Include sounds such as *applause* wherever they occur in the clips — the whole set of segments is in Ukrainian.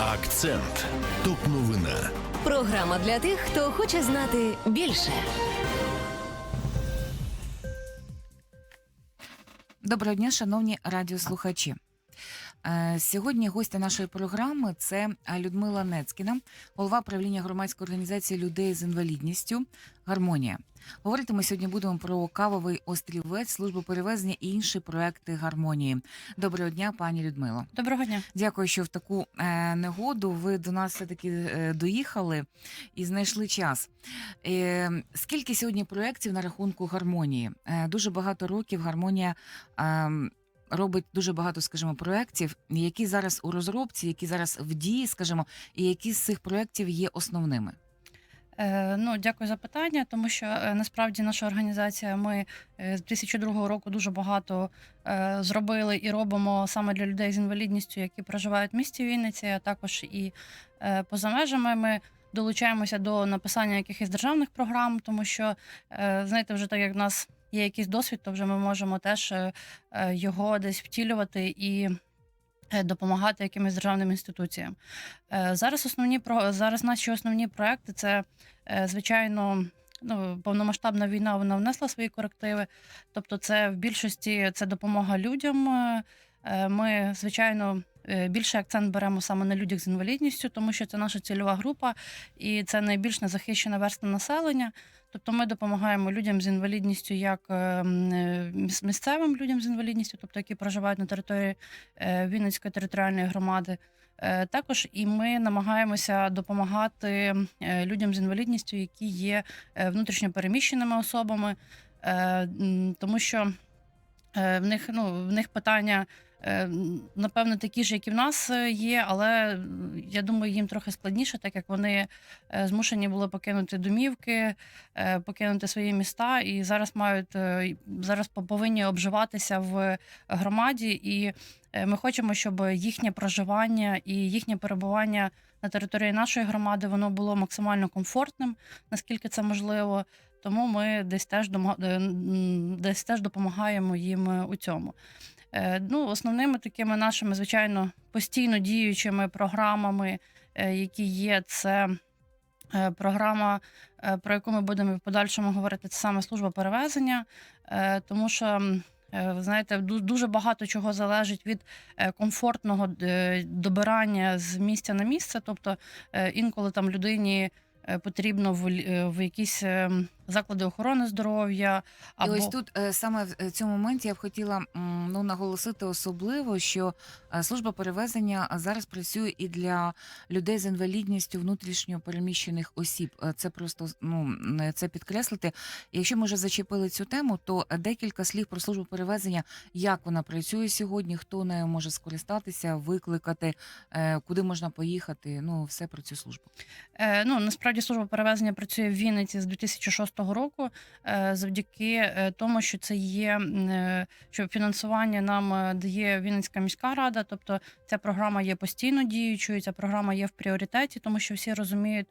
Акцент. Топ новина. Програма для тих, хто хоче знати більше. Доброго дня, шановні радіослухачі. Е, Сьогодні гостя нашої програми це е, Людмила Нецькіна, голова правління громадської організації людей з інвалідністю Гармонія. Говорити ми сьогодні будемо про кавовий острівець, службу перевезення і інші проекти гармонії. Доброго дня, пані Людмило. Доброго дня. Дякую, що в таку е, негоду ви до нас все таки доїхали і знайшли час. Скільки сьогодні проєктів на рахунку гармонії? Дуже багато років гармонія. Робить дуже багато, скажімо, проєктів, які зараз у розробці, які зараз в дії, скажімо, і які з цих проєктів є основними. Е, ну, дякую за питання, тому що е, насправді наша організація. Ми е, з 2002 року дуже багато зробили і робимо саме для людей з інвалідністю, які проживають в місті Вінниці, а також і поза межами. Ми долучаємося до написання якихось державних програм, тому що знаєте, вже так як в нас є якийсь досвід, то вже ми можемо теж е, е, його десь втілювати і. е, Допомагати якимось державним інституціям зараз. Основні зараз наші основні проекти це звичайно. Ну, повномасштабна війна вона внесла свої корективи. Тобто, це в більшості це допомога людям. Ми, звичайно, більше акцент беремо саме на людях з інвалідністю, тому що це наша цільова група і це найбільш незахищена верста населення. Тобто ми допомагаємо людям з інвалідністю як е, е, міс- місцевим людям з інвалідністю, тобто які проживають на території е, Вінницької територіальної громади. Е, Також і ми намагаємося допомагати е, людям з інвалідністю, які є е, внутрішньо переміщеними особами, е, тому що е, в них ну в них питання. Е, м, Напевно, такі ж, як і в нас е, є, але я думаю, їм трохи складніше, так як вони е, змушені були покинути домівки, е, покинути свої міста, і зараз мають зараз повинні обживатися в громаді. І ми хочемо, щоб їхнє проживання і їхнє перебування на території нашої громади воно було максимально комфортним, наскільки це можливо. Тому ми десь теж десь теж допомагаємо їм у цьому. Е, Ну, основними такими нашими, звичайно, постійно діючими програмами, е, які є, це е, програма, про яку ми будемо в подальшому говорити, це саме служба перевезення, тому що. знаєте, дуже багато чого залежить від комфортного добирання з місця на місце. Тобто інколи там людині потрібно в, якісь е, заклади охорони здоров'я. І ось тут е, саме в е, цьому моменті я б хотіла ну наголосити особливо, що е, служба перевезення зараз працює і для людей з інвалідністю внутрішньо переміщених осіб. Це просто ну це підкреслити. Якщо ми вже зачепили цю тему, то декілька слів про службу перевезення, як вона працює сьогодні, хто нею може скористатися, викликати, куди можна поїхати. Ну все про цю службу. Е, Ну насправді служба перевезення працює в Вінниці з 2006 року, е, завдяки е, тому, що це є е, що фінансування нам дає Вінницька міська рада. Тобто ця програма є постійно діючою, ця програма є в пріоритеті, тому що всі розуміють,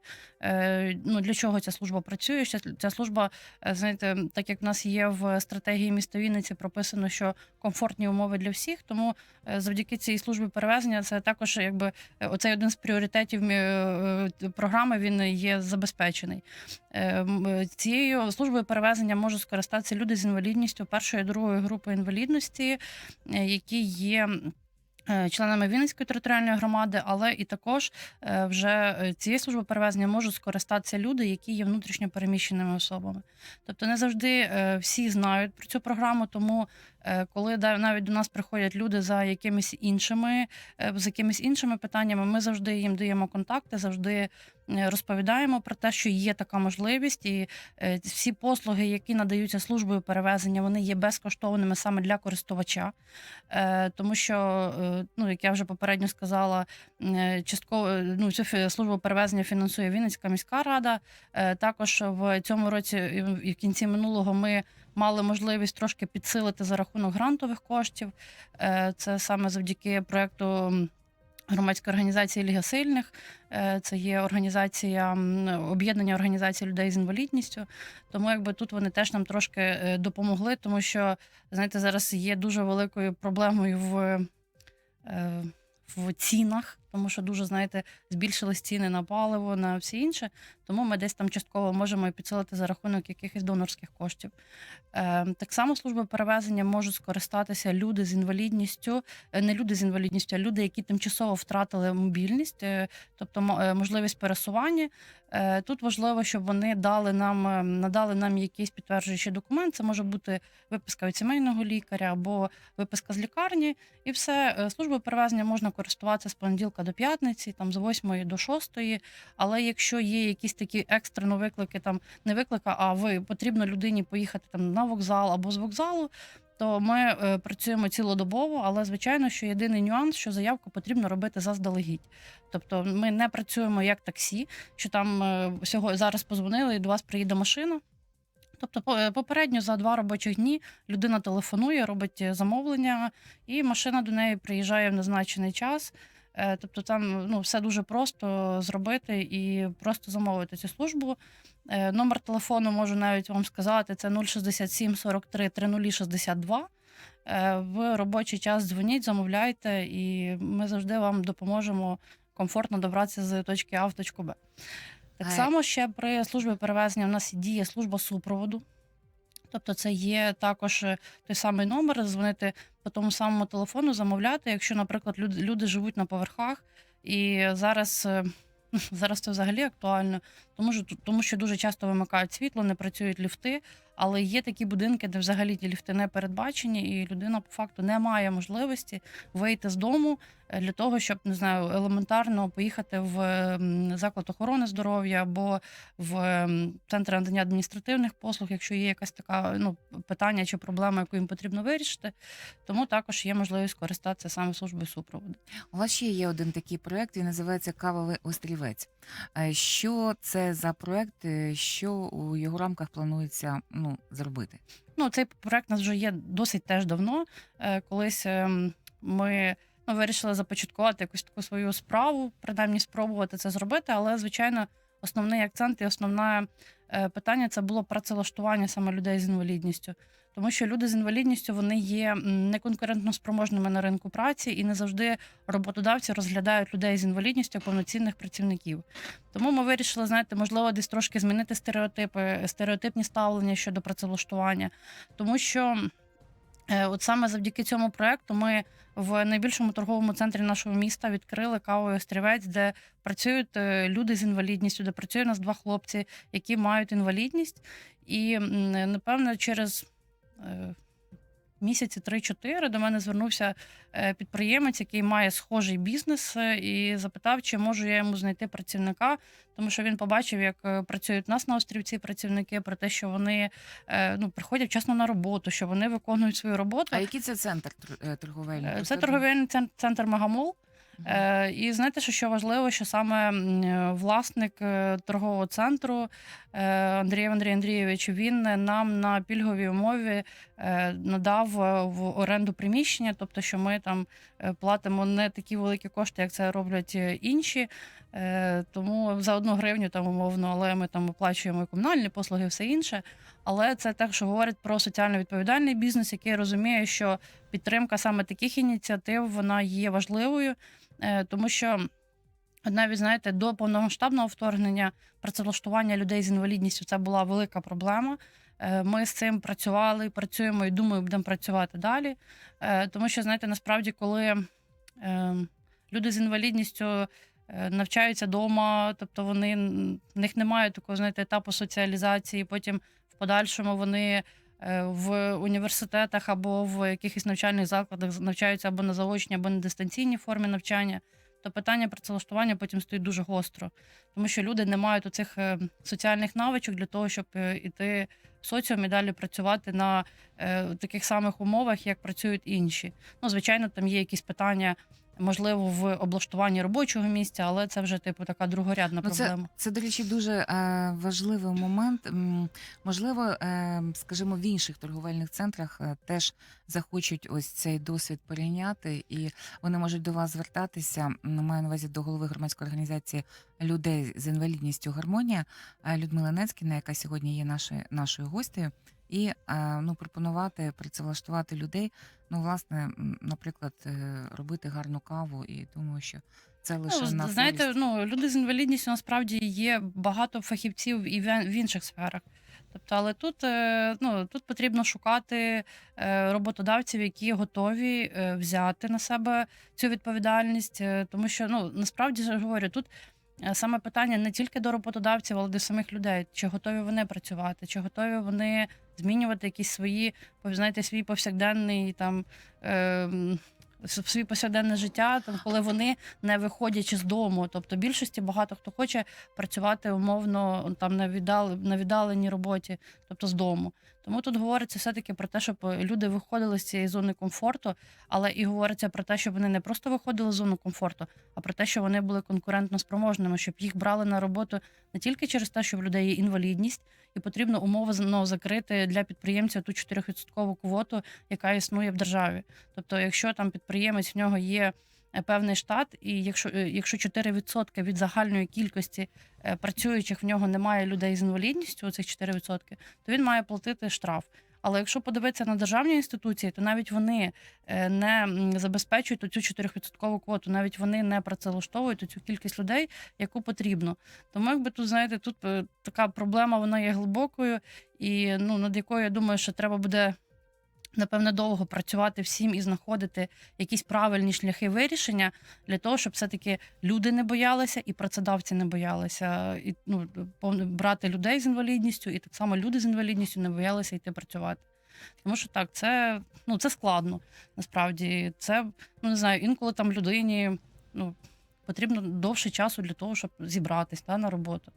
ну для чого ця служба працює. Ця, служба, знаєте, так як в нас є в стратегії міста Вінниці, прописано, що комфортні умови для всіх. Тому завдяки цій службі перевезення це також якби оцей один з пріоритетів програми. Він є забезпечений. Е, Цією службою перевезення можуть скористатися люди з інвалідністю першої і другої групи інвалідності, е, які є. е, Членами Вінницької територіальної громади, але і також е, вже цієї служби перевезення можуть скористатися люди, які є внутрішньо переміщеними особами. Тобто не завжди всі знають про цю програму, тому коли да- навіть до нас приходять люди за якимись іншими, е, з якимись іншими питаннями, ми завжди їм даємо контакти, завжди е, розповідаємо про те, що є така можливість, і е, всі послуги, які надаються службою перевезення, вони є безкоштовними саме для користувача, Е, тому що, е, ну як я вже попередньо сказала, е, частково е, ну цю службу перевезення фінансує Вінницька міська рада. Е, Також в цьому році в кінці минулого ми мали можливість трошки підсилити за рахунок грантових коштів. Е, Це саме завдяки проекту. Громадської організації Ліга Сильних Е, це є організація об'єднання організацій людей з інвалідністю. Тому якби тут вони теж нам трошки е, допомогли, тому що знаєте, зараз є дуже великою проблемою в, в цінах. тому що дуже знаєте, збільшились ціни на паливо, на все інше. Тому ми десь там частково можемо і підсилити за рахунок якихось донорських коштів. Е, так само служби перевезення можуть скористатися люди з інвалідністю, е, не люди з інвалідністю, а люди, які тимчасово втратили мобільність, е, тобто можливість пересування. Тут важливо, щоб вони дали нам надали нам якийсь підтверджуючий документ. Це може бути виписка від сімейного лікаря або виписка з лікарні, і все. Службою перевезення можна користуватися з понеділка до п'ятниці, там з 8 до 6. Але якщо є якісь такі екстрено виклики, там не виклика, а ви потрібно людині поїхати там на вокзал або з вокзалу. То ми е, працюємо цілодобово, але звичайно, що єдиний нюанс, що заявку потрібно робити заздалегідь. Тобто ми не працюємо як таксі, що там е, сьогодні зараз позвонили і до вас приїде машина. Тобто, е, попередньо за два робочих дні людина телефонує, робить е, замовлення, і машина до неї приїжджає в назначений час. Е, Тобто, там ну, все дуже просто зробити і просто замовити цю службу. Е, Номер телефону можу навіть вам сказати: це 067 43 3062. Е, В робочий час дзвоніть, замовляйте, і ми завжди вам допоможемо комфортно добратися з точки А в точку Б. Так само ще при службі перевезення у нас діє служба супроводу. Тобто це є також е, той самий номер, дзвонити по тому самому телефону, замовляти, якщо, наприклад, люди, люди живуть на поверхах, і зараз, е, *laughs* зараз це взагалі актуально, тому що, тому що дуже часто вимикають світло, не працюють ліфти, але є такі будинки, де взагалі ті ліфти не передбачені, і людина по факту не має можливості вийти з дому е, для того, щоб не знаю, елементарно поїхати в заклад охорони здоров'я або в центр надання адміністративних послуг, якщо є якась така ну, питання чи проблема, яку їм потрібно вирішити. Тому також є можливість користатися саме службою супроводу. У вас ще є один такий проект, він називається Кавовий острівець. Е, Що це за проект? е, Що у його рамках планується ну, зробити? Ну, цей проект у нас вже є досить теж давно. Е, Колись ем, ми ну, вирішили започаткувати якусь таку свою справу, принаймні спробувати це зробити. Але, звичайно, основний акцент і основне е, питання це було працевлаштування саме людей з інвалідністю. Тому що люди з інвалідністю вони є неконкурентно спроможними на ринку праці, і не завжди роботодавці розглядають людей з інвалідністю повноцінних працівників. Тому ми вирішили, знаєте, можливо, десь трошки змінити стереотипи, стереотипні ставлення щодо працевлаштування. Тому що е, от саме завдяки цьому проекту ми в найбільшому торговому центрі нашого міста відкрили кавовий острівець, де працюють е, люди з інвалідністю, де працює нас два хлопці, які мають інвалідність. І напевно, через місяці 3-4 до мене звернувся е, підприємець, який має схожий бізнес, е, і запитав, чи можу я йому знайти працівника, тому що він побачив, як е, працюють у нас на острівці працівники, про те, що вони е, ну, приходять вчасно на роботу, що вони виконують свою роботу. А який це центр тр- е, торговельний? Е, Це торговельний цен- центр Магамол. Е, і знаєте, що, що важливо, що саме е, власник е, торгового центру е, Андрій Андрій Андрійович він нам на пільговій умові надав в оренду приміщення, тобто, що ми там платимо не такі великі кошти, як це роблять інші. Е, Тому за одну гривню там умовно, але ми там оплачуємо і комунальні послуги, і все інше. Але це те, що говорить про соціально відповідальний бізнес, який розуміє, що підтримка саме таких ініціатив вона є важливою, е, тому що навіть знаєте, до повномасштабного вторгнення працевлаштування людей з інвалідністю це була велика проблема. Е, Ми з цим працювали, працюємо і думаю, будемо працювати далі. Тому що, знаєте, насправді, коли е, люди з інвалідністю навчаються вдома, тобто вони в них немає такого знаєте, етапу соціалізації. Потім в подальшому вони е, в університетах або в якихось навчальних закладах навчаються або на заочній, або на дистанційній формі навчання. То питання працевлаштування потім стоїть дуже гостро, тому що люди не мають оцих е, соціальних навичок для того, щоб е, іти в соціум і далі працювати на е, таких самих умовах, як працюють інші. Ну, звичайно, там є якісь питання, можливо, в облаштуванні робочого місця, але це вже типу така другорядна Ну, це, проблема. це, до речі, дуже е, важливий момент. Можливо, е, скажімо, в інших торговельних центрах е, теж захочуть ось цей досвід перейняти, і вони можуть до вас звертатися. Маю на увазі до голови громадської організації людей з інвалідністю Гармонія Людмила Нецькіна, яка сьогодні є нашою нашою гостею. І е, ну пропонувати працевлаштувати людей. Ну, власне, наприклад, е, робити гарну каву, і думаю, що це лише Ну, на знаєте, ну люди з інвалідністю насправді є багато фахівців і в інших сферах. Тобто, але тут, е, ну, тут потрібно шукати роботодавців, які готові взяти на себе цю відповідальність, тому що ну насправді ж говорю, тут саме питання не тільки до роботодавців, але й до самих людей, чи готові вони працювати, чи готові вони змінювати якісь свої, знаєте, свій повсякденний там. Е, м, с- своє повсякденне життя, там, коли вони не виходячи з дому. Тобто більшості багато хто хоче працювати умовно там на віддал, на віддаленій роботі, тобто з дому. Тому тут говориться все-таки про те, щоб люди виходили з цієї зони комфорту, але і говориться про те, щоб вони не просто виходили з зони комфорту, а про те, що вони були конкурентно спроможними, щоб їх брали на роботу не тільки через те, що в людей є інвалідність, і потрібно умови ну, закрити для підприємця ту 4% квоту, яка існує в державі. Тобто, якщо там підприємець в нього є е, певний штат, і якщо, е, якщо 4% від загальної кількості е, працюючих в нього немає людей з інвалідністю, оцих 4%, то він має платити штраф. Але якщо подивитися на державні інституції, то навіть вони е, не забезпечують цю 4% квоту, навіть вони не працевлаштовують цю кількість людей, яку потрібно. Тому, якби тут знаєте, тут е, така проблема вона є глибокою, і ну над якою я думаю, що треба буде напевне довго працювати всім і знаходити якісь правильні шляхи вирішення для того, щоб все-таки люди не боялися і працедавці не боялися і ну брати людей з інвалідністю, і так само люди з інвалідністю не боялися йти працювати. Тому що так, це ну це складно. Насправді, це ну не знаю, інколи там людині ну потрібно довше часу для того, щоб зібратись та, на роботу.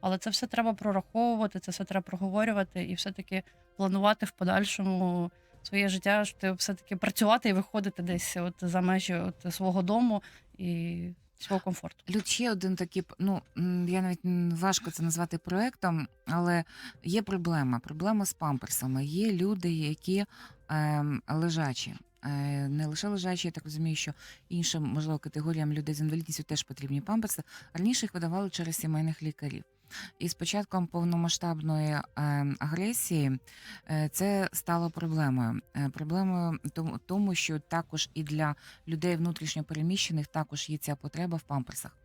Але це все треба прораховувати, це все треба проговорювати і все-таки планувати в подальшому своє життя, щоб ти все-таки працювати і виходити десь от за межі от свого дому і свого комфорту. Люд, ще один такий, ну я навіть важко це назвати проектом, але є проблема. Проблема з памперсами. Є люди, які ем, лежачі. Е, Не лише лежачі, я так розумію, що іншим, можливо, категоріям людей з інвалідністю теж потрібні памперси. Раніше їх видавали через сімейних лікарів. І з початком повномасштабної ем, агресії е, це стало проблемою. Е, Проблемою тому, що також і для людей внутрішньо переміщених також є ця потреба в памперсах.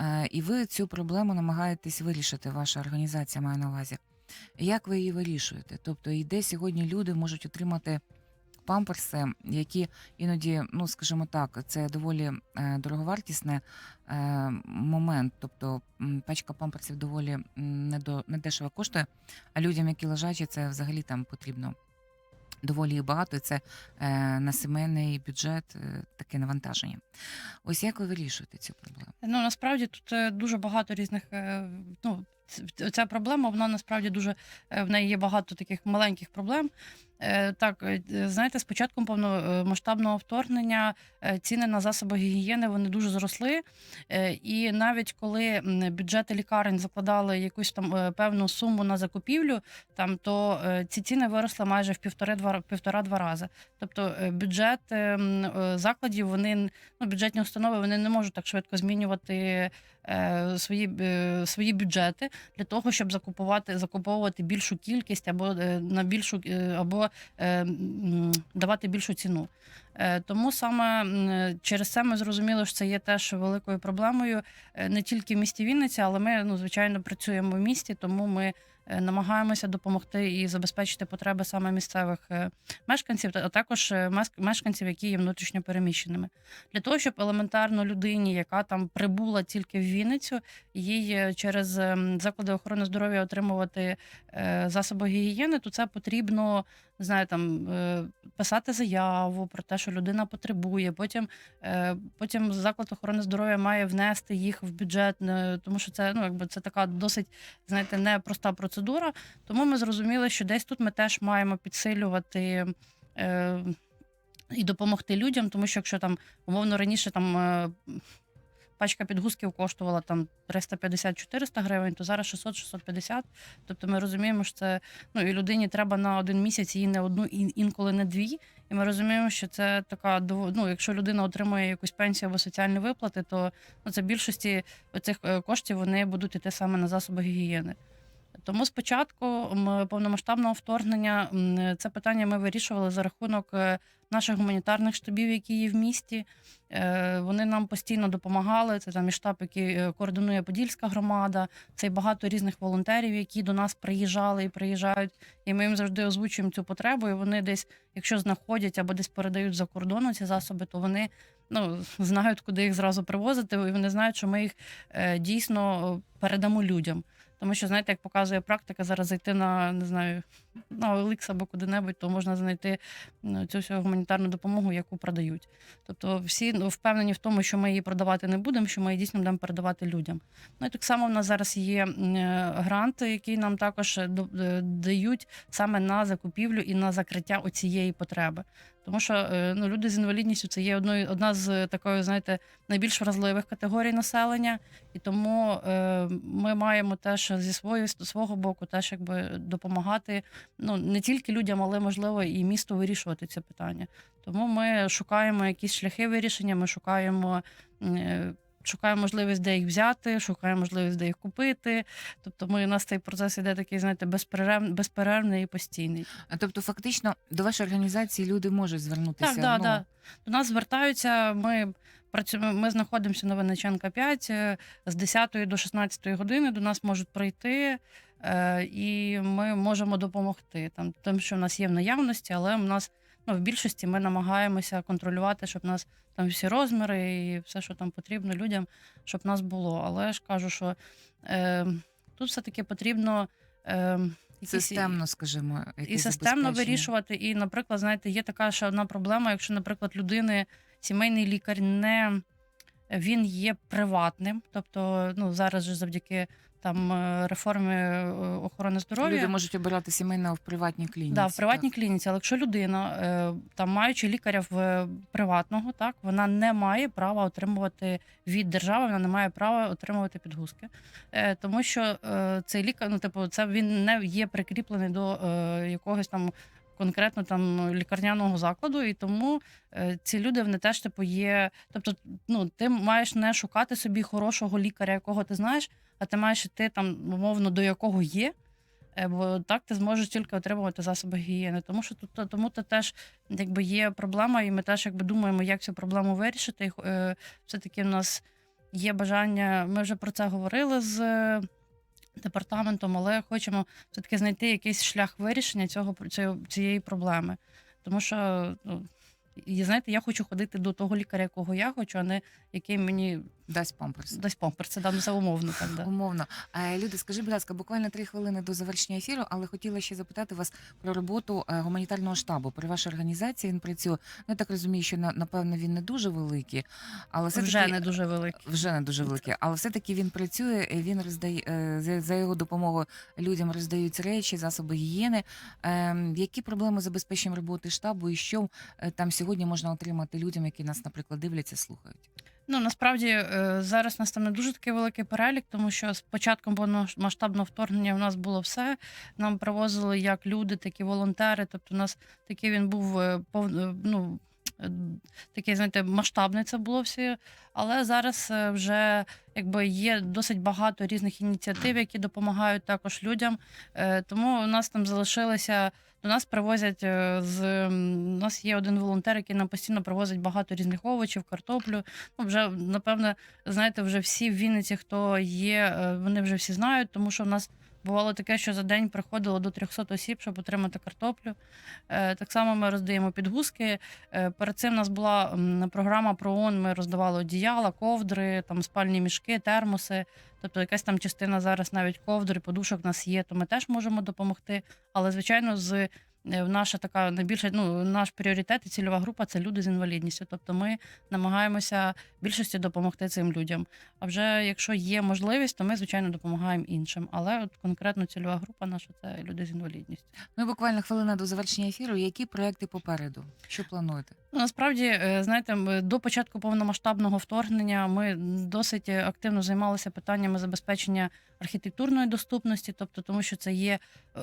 Е, І ви цю проблему намагаєтесь вирішити, ваша організація має на увазі. Як ви її вирішуєте? Тобто, і де сьогодні люди можуть отримати памперси, які іноді, ну скажімо так, це доволі е, дороговартісне е, момент. Тобто пачка памперсів доволі недешево коштує, а людям, які лежачі, це взагалі там потрібно доволі багато. І це е, на сімейний бюджет таке навантаження. Ось як ви вирішуєте цю проблему? Ну насправді тут дуже багато різних. Ну ця проблема, вона насправді дуже в неї є багато таких маленьких проблем. Е, Так, е, знаєте, з початком повномасштабного вторгнення е, ціни на засоби гігієни вони дуже зросли. І навіть коли бюджети лікарень закладали якусь там певну суму на закупівлю, там то ці ціни виросли майже в півтори-два півтора-два рази. Тобто бюджет е, м, е, закладів, вони ну, бюджетні установи вони не можуть так швидко змінювати свої, е, свої бюджети для того, щоб закупувати закуповувати більшу кількість або е, на більшу е, або е, давати більшу ціну. Е, Тому саме через це ми зрозуміли, що це є теж великою проблемою е, не тільки в місті Вінниці, але ми ну звичайно працюємо в місті, тому ми. Е, Намагаємося допомогти і забезпечити потреби саме місцевих е, мешканців, а також е, мешканців, які є внутрішньо переміщеними, для того, щоб елементарно людині, яка там прибула тільки в Вінницю, їй через ем, заклади охорони здоров'я отримувати засоби гігієни, то це потрібно не знаю, там е, писати заяву про те, що людина потребує. Потім, е, потім заклад охорони здоров'я має внести їх в бюджет, е, тому що це ну якби це така досить знаєте непроста процедура. Тому ми зрозуміли, що десь тут ми теж маємо підсилювати. І допомогти людям, тому що якщо там умовно раніше там пачка підгузків коштувала там 350-400 гривень, то зараз 600-650. Тобто ми розуміємо, що це ну і людині треба на один місяць її не одну, ін- інколи не дві. І ми розуміємо, що це така ну, якщо людина отримує якусь пенсію або соціальні виплати, то ну, це більшості цих коштів вони будуть іти саме на засоби гігієни. Тому спочатку повномасштабного вторгнення це питання ми вирішували за рахунок е, наших гуманітарних штабів, які є в місті. Е, Вони нам постійно допомагали. Це там і штаб, який е, координує Подільська громада, це й багато різних волонтерів, які до нас приїжджали і приїжджають. І ми їм завжди озвучуємо цю потребу. І вони десь, якщо знаходять або десь передають за кордону ці засоби, то вони ну, знають, куди їх зразу привозити, і вони знають, що ми їх е, дійсно передамо людям. Тому що, знаєте, як показує практика, зараз зайти на не знаю, на OLX або куди-небудь, то можна знайти цю всю гуманітарну допомогу, яку продають. Тобто всі ну, впевнені в тому, що ми її продавати не будемо, що ми її дійсно будемо передавати людям. Ну і так само в нас зараз є е, грант, який нам також е, е, дають саме на закупівлю і на закриття оцієї потреби. Тому що е, ну, люди з інвалідністю це є одною одна з такої, знаєте, найбільш вразливих категорій населення, і тому е, ми маємо теж зі свої, свого боку теж якби допомагати ну не тільки людям, але можливо і місту вирішувати це питання. Тому ми шукаємо якісь шляхи вирішення. Ми шукаємо. Шукаємо можливість, де їх взяти, шукаємо можливість, де їх купити. Тобто, ми у нас цей процес іде такий, знаєте, безперерв, безперервний і постійний. А, Тобто, фактично, до вашої організації люди можуть звернутися. Так, да, ну, да. До нас звертаються. Ми працюємо. Ми знаходимося на Винниченка 5 е, з 10 до 16 години. До нас можуть прийти. е, І ми можемо допомогти там, тим, що в нас є в наявності, але в нас ну, в більшості ми намагаємося контролювати, щоб нас там всі розміри і все, що там потрібно людям, щоб нас було. Але ж кажу, що е, тут все-таки потрібно е, якісь- Системно, скажімо, і системно вирішувати. І, наприклад, знаєте, є така ще одна проблема, якщо, наприклад, людини сімейний лікар не він є приватним, тобто ну зараз же завдяки там е, реформи е, охорони здоров'я. Люди можуть обирати сімейного в приватній клініці. Да, в приватній так. клініці, але якщо людина, е, там маючи лікаря в приватного, так вона не має права отримувати від держави, вона не має права отримувати підгузки, тому що цей лікар, ну типу, це він не є прикріплений до якогось там. Конкретно там лікарняного закладу, і тому е, ці люди вони теж типу є. Тобто, ну ти маєш не шукати собі хорошого лікаря, якого ти знаєш, а ти маєш іти там, умовно, до якого є, Е, Бо так ти зможеш тільки отримувати засоби гігієни. Тому що тут тому то теж якби є проблема, і ми теж якби думаємо, як цю проблему вирішити. Е, все-таки в нас є бажання. Ми вже про це говорили з департаментом, але хочемо все-таки знайти якийсь шлях вирішення цього цієї, проблеми. Тому що ну. І знаєте, я хочу ходити до того лікаря, якого я хочу, а не який мені Дасть памперс. дасть помпер. Це дам за умовно так. Да. Умовно. Е, Люди, скажіть, будь ласка, буквально три хвилини до завершення ефіру, але хотіла ще запитати вас про роботу е, гуманітарного штабу. При вашій організації він працює. Ну, я так розумію, що напевно він не дуже великий, але все Вже не дуже великий. вже не дуже великий, але все-таки він працює. Він роздає е, за- його допомогою людям роздаються речі, засоби гігієни. Ем, Які проблеми з забезпеченням роботи штабу, і що е, там сьогодні можна отримати людям, які нас, наприклад, дивляться, слухають? Ну насправді е, зараз настане дуже такий великий перелік, тому що з початком повномасштабного вторгнення в нас було все. Нам привозили як люди, так і волонтери. Тобто, у нас такий він був е, е, ну, е, такий, знаєте, масштабний це було все. Але зараз е, вже якби є досить багато різних ініціатив, які допомагають також людям. Е, Тому у нас там залишилися. До нас привозять з у нас є один волонтер, який нам постійно привозить багато різних овочів, картоплю. Ну, вже напевне, знаєте, вже всі в Вінниці, хто є, вони вже всі знають, тому що в нас бувало таке, що за день приходило до 300 осіб, щоб отримати картоплю. Е, Так само ми роздаємо підгузки. Е, Перед цим у нас була програма про ООН, Ми роздавали одіяла, ковдри, там спальні мішки, термоси. Тобто, якась там частина зараз навіть ковдри, подушок у нас є, то ми теж можемо допомогти. Але звичайно, з наша така найбільша, ну наш пріоритет і цільова група це люди з інвалідністю. Тобто ми намагаємося більшості допомогти цим людям. А вже якщо є можливість, то ми звичайно допомагаємо іншим. Але от конкретно цільова група наша це люди з інвалідністю. Ну і буквально хвилина до завершення ефіру. Які проекти попереду? Що плануєте? Насправді, е, знаєте, до початку повномасштабного вторгнення ми досить активно займалися питаннями забезпечення архітектурної доступності, тобто тому, що це є,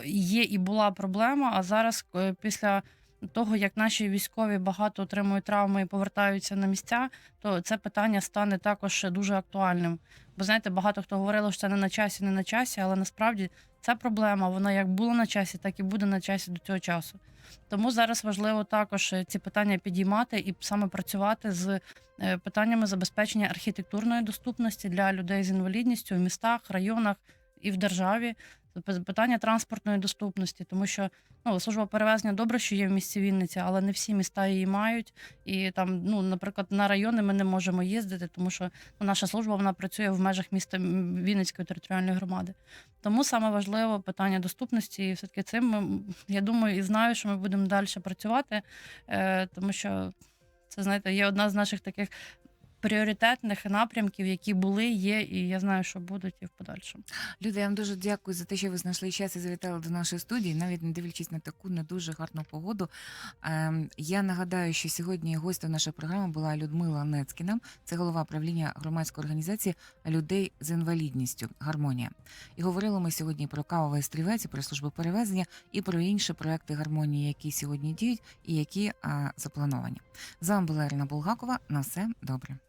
є і була проблема. А зараз, е, після того, як наші військові багато отримують травми і повертаються на місця, то це питання стане також дуже актуальним. Бо знаєте, багато хто говорило, що це не на часі, не на часі, але насправді Ця проблема, вона як була на часі, так і буде на часі до цього часу. Тому зараз важливо також е, ці питання підіймати і саме працювати з е, питаннями забезпечення архітектурної доступності для людей з інвалідністю в містах, районах і в державі. Питання транспортної доступності, тому що ну, служба перевезення добре, що є в місті Вінниці, але не всі міста її мають. І там, ну, наприклад, на райони ми не можемо їздити, тому що ну, наша служба вона працює в межах міста Вінницької територіальної громади. Тому саме важливо питання доступності, і все-таки цим ми, я думаю і знаю, що ми будемо далі працювати, е, тому що це знаєте, є одна з наших таких пріоритетних напрямків, які були, є, і я знаю, що будуть і в подальшому. Люди, я вам дуже дякую за те, що ви знайшли час і завітали до нашої студії, навіть не дивлячись на таку не дуже гарну погоду. Ем, я нагадаю, що сьогодні гостем нашої програми була Людмила Нецькіна, це голова правління громадської організації людей з інвалідністю Гармонія. І говорили ми сьогодні про кавовий стрілець, і про службу перевезення і про інші проекти гармонії, які сьогодні діють і які а, заплановані. З вами була Ірина Булгакова. На все добре.